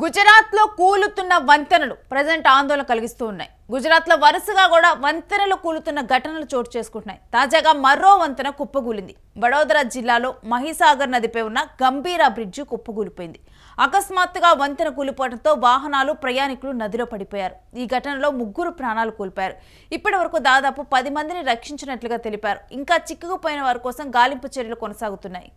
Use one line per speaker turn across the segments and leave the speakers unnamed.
గుజరాత్లో కూలుతున్న వంతెనలు ప్రజెంట్ ఆందోళన కలిగిస్తూ ఉన్నాయి. గుజరాత్లో వరుసగా కూడా వంతెనలు కూలుతున్న ఘటనలు చోటు చేసుకుంటున్నాయి. తాజాగా మరో వంతెన కుప్పగూలింది. వడోదరా జిల్లాలో మహిసాగర్ నదిపై ఉన్న గంభీర బ్రిడ్జి కుప్పగూలిపోయింది. అకస్మాత్తుగా వంతెన కూలిపోవడంతో వాహనాలు ప్రయాణికులు నదిలో పడిపోయారు. ఈ ఘటనలో ముగ్గురు ప్రాణాలు కోల్పోయారు. ఇప్పటి వరకు దాదాపు పది మందిని రక్షించినట్లుగా తెలిపారు. ఇంకా చిక్కుకుపోయిన వారి కోసం గాలింపు చర్యలు కొనసాగుతున్నాయి.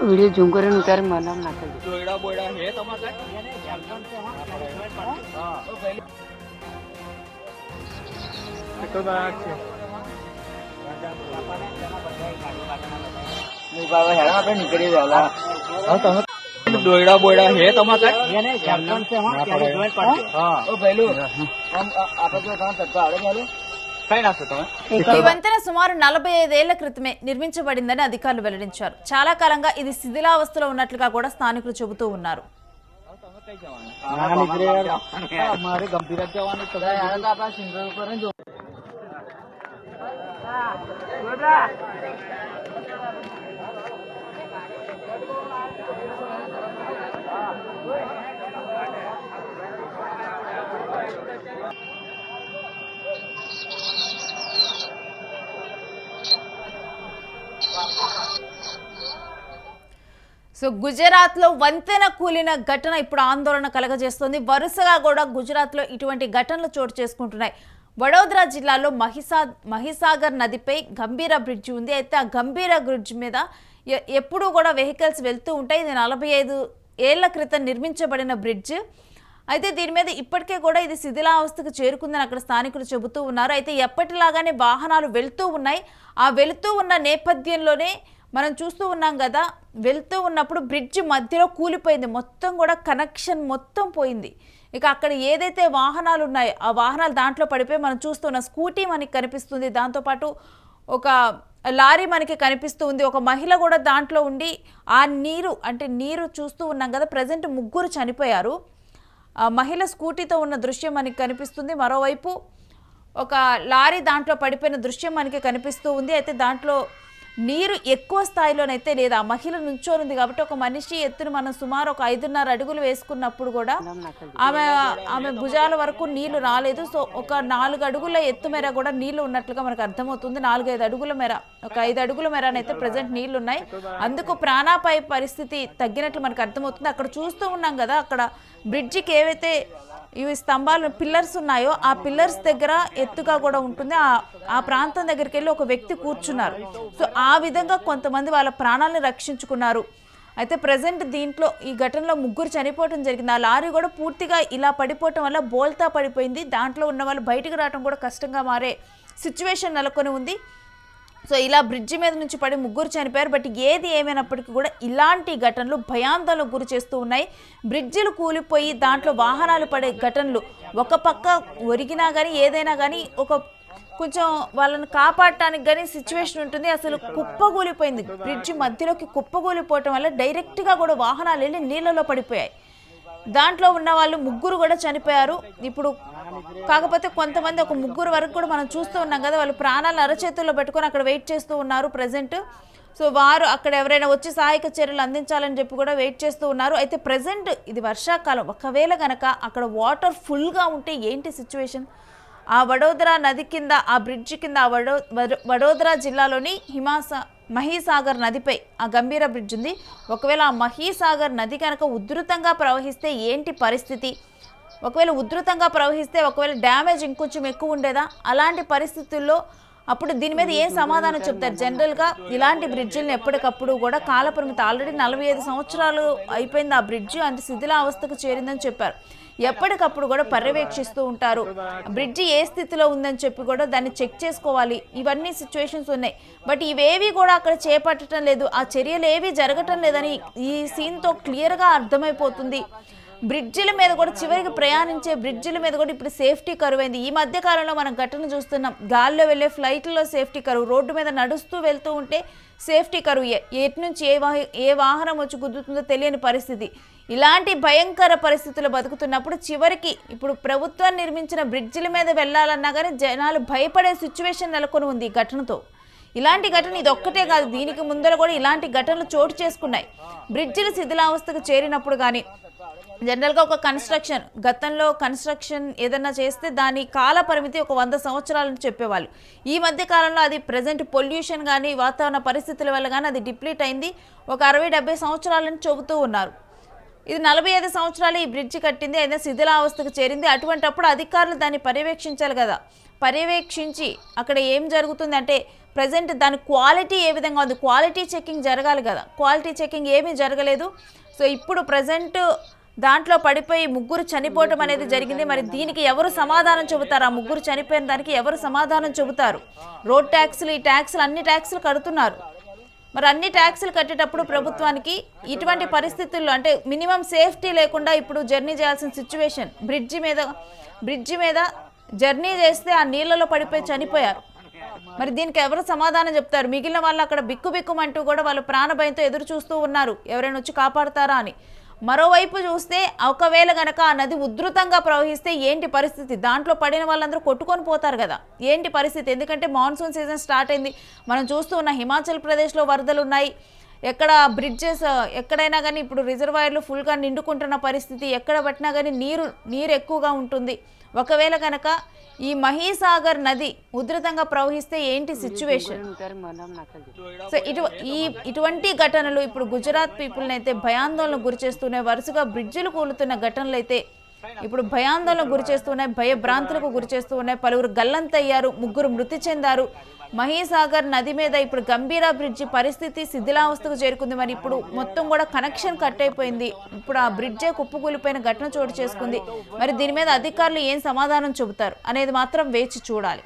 વીડિયો ઝૂમ કરે ને ત્યારે મને
નામ નાખે જોયડા બોયડા હે તમારે દોયડા બોયડા હે. તમારે આપડે જો ત્રણ ધક્કા
ఈ వంతెన సుమారు నలభై ఐదేళ్ళ క్రితమే నిర్మించబడిందని అధికారులు వెల్లడించారు. చాలా కాలంగా ఇది శిథిలావస్థలో ఉన్నట్లుగా కూడా స్థానికులు చెబుతూ ఉన్నారు. సో గుజరాత్లో వంతెన కూలిన ఘటన ఇప్పుడు ఆందోళన కలగజేస్తోంది. వరుసగా కూడా గుజరాత్లో ఇటువంటి ఘటనలు చోటు చేసుకుంటున్నాయి. వడోదరా జిల్లాలో మహిసా మహిసాగర్ నదిపై గంభీర బ్రిడ్జ్ ఉంది. అయితే ఆ గంభీర బ్రిడ్జ్ మీద ఎప్పుడూ కూడా వెహికల్స్ వెళ్తూ ఉంటాయి. ఇది నలభై ఐదు ఏళ్ళ క్రితం నిర్మించబడిన బ్రిడ్జ్. అయితే దీని మీద ఇప్పటికే కూడా ఇది శిథిలావస్థకు చేరుకుందని అక్కడ స్థానికులు చెబుతూ ఉన్నారు. అయితే ఎప్పటిలాగానే వాహనాలు వెళ్తూ ఉన్నాయి. ఆ వెళుతూ ఉన్న నేపథ్యంలోనే మనం చూస్తూ ఉన్నాం కదా వెళ్తూ ఉన్నప్పుడు బ్రిడ్జ్ మధ్యలో కూలిపోయింది. మొత్తం కూడా కనెక్షన్ మొత్తం పోయింది. ఇక అక్కడ ఏదైతే వాహనాలు ఉన్నాయో ఆ వాహనాలు దాంట్లో పడిపోయి మనం చూస్తున్న స్కూటీ మనకి కనిపిస్తుంది. దాంతోపాటు ఒక లారీ మనకి కనిపిస్తూ ఉంది. ఒక మహిళ కూడా దాంట్లో ఉండి ఆ నీరు అంటే నీరు చూస్తూ ఉన్నాం కదా ప్రజెంట్ ముగ్గురు చనిపోయారు. ఆ మహిళ స్కూటీతో ఉన్న దృశ్యం మనకి కనిపిస్తుంది. మరోవైపు ఒక లారీ దాంట్లో పడిపోయిన దృశ్యం మనకి కనిపిస్తూ ఉంది. అయితే దాంట్లో నీరు ఎక్కువ స్థాయిలోనైతే లేదా మహిళ నుంచోనుంది కాబట్టి ఒక మనిషి ఎత్తున మనం సుమారు ఒక ఐదున్నర అడుగులు వేసుకున్నప్పుడు కూడా ఆమె ఆమె భుజాల వరకు నీళ్ళు రాలేదు. సో ఒక నాలుగు అడుగుల ఎత్తు మేర కూడా నీళ్ళు ఉన్నట్లుగా మనకు అర్థమవుతుంది. నాలుగైదు అడుగుల మేర ఒక ఐదు అడుగుల మేరనైతే ప్రజెంట్ నీళ్ళు ఉన్నాయి అందుకు ప్రాణాపాయ పరిస్థితి తగ్గినట్లు మనకు అర్థమవుతుంది. అక్కడ చూస్తూ ఉన్నాం కదా అక్కడ బ్రిడ్జికి ఏవైతే ఇవి స్తంభాలు పిల్లర్స్ ఉన్నాయో ఆ పిల్లర్స్ దగ్గర ఎత్తుగా కూడా ఉంటుంది. ఆ ఆ ప్రాంతం దగ్గరికి వెళ్ళి ఒక వ్యక్తి కూర్చున్నారు. సో ఆ విధంగా కొంతమంది వాళ్ళ ప్రాణాలను రక్షించుకున్నారు. అయితే ప్రజెంట్ దీంట్లో ఈ ఘటనలో ముగ్గురు చనిపోవడం జరిగింది. ఆ లారీ కూడా పూర్తిగా ఇలా పడిపోవటం వల్ల బోల్తా పడిపోయింది. దాంట్లో ఉన్న వాళ్ళు బయటకు రావడం కూడా కష్టంగా మారే సిచ్యువేషన్ నెలకొని ఉంది. సో ఇలా బ్రిడ్జి మీద నుంచి పడి ముగ్గురు చనిపోయారు. బట్ ఏది ఏమైనప్పటికీ కూడా ఇలాంటి ఘటనలు భయాందోళనకు గురి చేస్తూ ఉన్నాయి. బ్రిడ్జిలు కూలిపోయి దాంట్లో వాహనాలు పడే ఘటనలు ఒక పక్క ఒరిగినా కానీ ఏదైనా కానీ ఒక కొంచెం వాళ్ళని కాపాడటానికి కానీ సిచ్యువేషన్ ఉంటుంది. అసలు కుప్పగూలిపోయింది బ్రిడ్జి మధ్యలోకి కుప్పగూలిపోవటం వల్ల డైరెక్ట్గా కూడా వాహనాలు వెళ్ళి నీళ్ళలో పడిపోయాయి. దాంట్లో ఉన్న వాళ్ళు ముగ్గురు కూడా చనిపోయారు. ఇప్పుడు కాకపోతే కొంతమంది ఒక ముగ్గురు వరకు కూడా మనం చూస్తూ ఉన్నాం కదా వాళ్ళు ప్రాణాలు అరచేతుల్లో పెట్టుకొని అక్కడ వెయిట్ చేస్తూ ఉన్నారు ప్రజెంట్ సో వారు అక్కడ ఎవరైనా వచ్చి సహాయక చర్యలు అందించాలని చెప్పి కూడా వెయిట్ చేస్తూ ఉన్నారు. అయితే ప్రజెంట్ ఇది వర్షాకాలం. ఒకవేళ గనక అక్కడ వాటర్ ఫుల్గా ఉంటే ఏంటి సిచ్యువేషన్ ఆ వడోదరా నది కింద ఆ బ్రిడ్జ్ కింద ఆ వడో వడో- వడోదరా జిల్లాలోని హిమాస మహీసాగర్ నదిపై ఆ గంభీర బ్రిడ్జ్ ఉంది. ఒకవేళ ఆ మహీసాగర్ నది కనుక ఉధృతంగా ప్రవహిస్తే ఏంటి పరిస్థితి? ఒకవేళ ఉధృతంగా ప్రవహిస్తే ఒకవేళ డ్యామేజ్ ఇంకొంచెం ఎక్కువ ఉండేదా? అలాంటి పరిస్థితుల్లో అప్పుడు దీని మీద ఏం సమాధానం చెప్తారు? జనరల్గా ఇలాంటి బ్రిడ్జిల్ని ఎప్పటికప్పుడు కూడా కాలపరిమితి ఆల్రెడీ నలభై ఐదు సంవత్సరాలు అయిపోయింది ఆ బ్రిడ్జ్ అంటే శిథిలావస్థకు చేరిందని చెప్పారు. ఎప్పటికప్పుడు కూడా పర్యవేక్షిస్తూ ఉంటారు. బ్రిడ్జి ఏ స్థితిలో ఉందని చెప్పి కూడా దాన్ని చెక్ చేసుకోవాలి. ఇవన్నీ సిచ్యువేషన్స్ ఉన్నాయి. బట్ ఇవేవి కూడా అక్కడ చేపట్టడం లేదు. ఆ చర్యలు ఏవి జరగటం లేదని ఈ సీన్తో క్లియర్గా అర్థమైపోతుంది. బ్రిడ్జిల మీద కూడా చివరికి ప్రయాణించే బ్రిడ్జిల మీద కూడా ఇప్పుడు సేఫ్టీ కరువు అయింది ఈ మధ్య కాలంలో మనం ఘటన చూస్తున్నాం గాల్లో వెళ్ళే ఫ్లైట్లో సేఫ్టీ కరువు రోడ్డు మీద నడుస్తూ వెళ్తూ ఉంటే సేఫ్టీ కరువు. ఏ- ఎటు నుంచి ఏ వాహ ఏ వాహనం వచ్చి గుద్దుతుందో తెలియని పరిస్థితి. ఇలాంటి భయంకర పరిస్థితులు బతుకుతున్నప్పుడు చివరికి ఇప్పుడు ప్రభుత్వం నిర్మించిన బ్రిడ్జిల మీద వెళ్ళాలన్నా కానీ జనాలు భయపడే సిచ్యువేషన్ నెలకొని ఉంది ఈ ఘటనతో. ఇలాంటి ఘటన ఇది ఒక్కటే కాదు దీనికి ముందర కూడా ఇలాంటి ఘటనలు చోటు చేసుకున్నాయి. బ్రిడ్జిలు శిథిలావస్థకు చేరినప్పుడు కానీ జనరల్గా ఒక కన్స్ట్రక్షన్ గతంలో కన్స్ట్రక్షన్ ఏదన్నా చేస్తే దాని కాల పరిమితి ఒక వంద సంవత్సరాలను చెప్పేవాళ్ళు. ఈ మధ్య కాలంలో అది ప్రజెంట్ పొల్యూషన్ కానీ వాతావరణ పరిస్థితుల వల్ల కానీ అది డిప్లీట్ అయింది. ఒక అరవై డెబ్బై సంవత్సరాలను చెబుతూ ఉన్నారు. ఇది నలభై ఐదు సంవత్సరాలు ఈ బ్రిడ్జి కట్టింది అయినా శిథిలావస్థకు చేరింది. అటువంటప్పుడు అధికారులు దాన్ని పర్యవేక్షించాలి కదా. పర్యవేక్షించి అక్కడ ఏం జరుగుతుంది అంటే ప్రజెంట్ దాని క్వాలిటీ ఏ విధంగా ఉంది? క్వాలిటీ చెకింగ్ జరగాలి కదా. క్వాలిటీ చెకింగ్ ఏమీ జరగలేదు. సో ఇప్పుడు ప్రజెంట్ దాంట్లో పడిపోయి ముగ్గురు చనిపోవటం అనేది జరిగింది. మరి దీనికి ఎవరు సమాధానం చెబుతారు? ఆ ముగ్గురు చనిపోయిన దానికి ఎవరు సమాధానం చెబుతారు? రోడ్ ట్యాక్స్లు ఈ ట్యాక్స్లు అన్ని ట్యాక్స్లు కడుతున్నారు. మరి అన్ని ట్యాక్సులు కట్టేటప్పుడు ప్రభుత్వానికి ఇటువంటి పరిస్థితుల్లో అంటే మినిమం సేఫ్టీ లేకుండా ఇప్పుడు జర్నీ చేయాల్సిన సిచ్యువేషన్. బ్రిడ్జి మీద బ్రిడ్జి మీద జర్నీ చేస్తే ఆ నీళ్ళలో పడిపోయి చనిపోయారు. మరి దీనికి ఎవరు సమాధానం చెప్తారు? మిగిలిన వాళ్ళు అక్కడ బిక్కు బిక్కుమంటూ కూడా వాళ్ళు ప్రాణభయంతో ఎదురు చూస్తూ ఉన్నారు. ఎవరైనా వచ్చి కాపాడతారా అని. మరోవైపు చూస్తే ఒకవేళ గనక ఆ నది ఉధృతంగా ప్రవహిస్తే ఏంటి పరిస్థితి? దాంట్లో పడిన వాళ్ళందరూ కొట్టుకొని పోతారు కదా. ఏంటి పరిస్థితి? ఎందుకంటే మాన్సూన్ సీజన్ స్టార్ట్ అయింది. మనం చూస్తూ ఉన్న హిమాచల్ ప్రదేశ్లో వరదలు ఉన్నాయి ఎక్కడ బ్రిడ్జెస్ ఎక్కడైనా కానీ ఇప్పుడు రిజర్వాయర్లు ఫుల్గా నిండుకుంటున్న పరిస్థితి ఎక్కడ పట్టినా కానీ నీరు నీరు ఎక్కువగా ఉంటుంది. ఒకవేళ కనుక ఈ మహీసాగర్ నది ఉధృతంగా ప్రవహిస్తే ఏంటి సిచ్యువేషన్ సో ఇటు ఈ ఇటువంటి ఘటనలు ఇప్పుడు గుజరాత్ పీపుల్ని అయితే భయాందోళనకు గురి చేస్తున్నాయి వరుసగా బ్రిడ్జిలు కూలుతున్న ఘటనలు అయితే ఇప్పుడు భయాందోళనకు గురి చేస్తున్నాయి భయభ్రాంతులకు గురి చేస్తున్నాయి పలువురు గల్లంతయ్యారు ముగ్గురు మృతి చెందారు. మహీసాగర్ నది మీద ఇప్పుడు గంభీరా బ్రిడ్జి పరిస్థితి శిథిలావస్థకు చేరుకుంది. మరి ఇప్పుడు మొత్తం కూడా కనెక్షన్ కట్ అయిపోయింది. ఇప్పుడు ఆ బ్రిడ్జే కుప్పకూలిపోయిన ఘటన చోటు చేసుకుంది. మరి దీని మీద అధికారులు ఏం సమాధానం చెబుతారు అనేది మాత్రం వేచి చూడాలి.